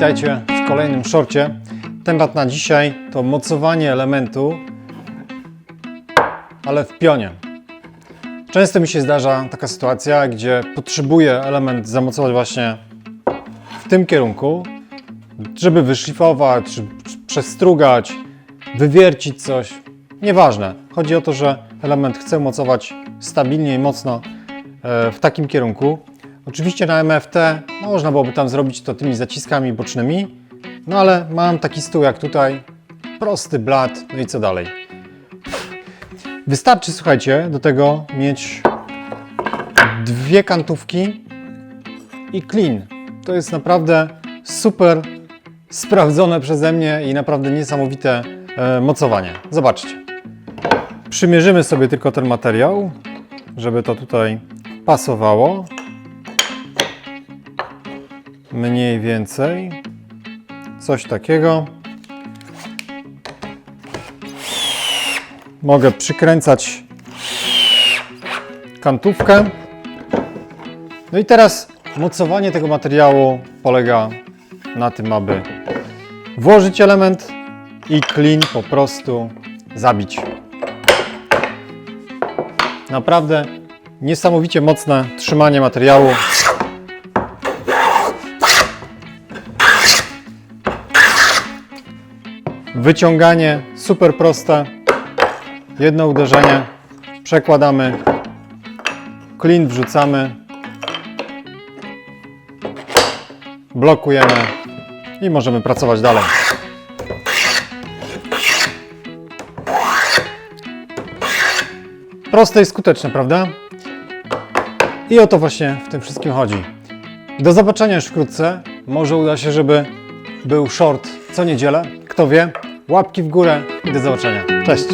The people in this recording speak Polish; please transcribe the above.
witajcie w kolejnym shorcie. Temat na dzisiaj to mocowanie elementu, ale w pionie. Często mi się zdarza taka sytuacja, gdzie potrzebuję element zamocować właśnie w tym kierunku, żeby wyszlifować, przestrugać, wywiercić coś. Nieważne. Chodzi o to, że element chcę mocować stabilnie i mocno e, w takim kierunku. Oczywiście na MFT można byłoby tam zrobić to tymi zaciskami bocznymi, no ale mam taki stół jak tutaj, prosty blat, no i co dalej. Wystarczy, słuchajcie, do tego mieć dwie kantówki i clean. To jest naprawdę super sprawdzone przeze mnie i naprawdę niesamowite e, mocowanie. Zobaczcie. Przymierzymy sobie tylko ten materiał, żeby to tutaj pasowało. Mniej więcej. Coś takiego. Mogę przykręcać kantówkę. No i teraz mocowanie tego materiału polega na tym, aby włożyć element i klin po prostu zabić. Naprawdę niesamowicie mocne trzymanie materiału. Wyciąganie super proste. Jedno uderzenie. Przekładamy. Klin wrzucamy. Blokujemy i możemy pracować dalej. Proste i skuteczne, prawda? I o to właśnie w tym wszystkim chodzi. Do zobaczenia już wkrótce. Może uda się, żeby był short co niedzielę. Kto wie? Łapki w górę i do zobaczenia. Cześć!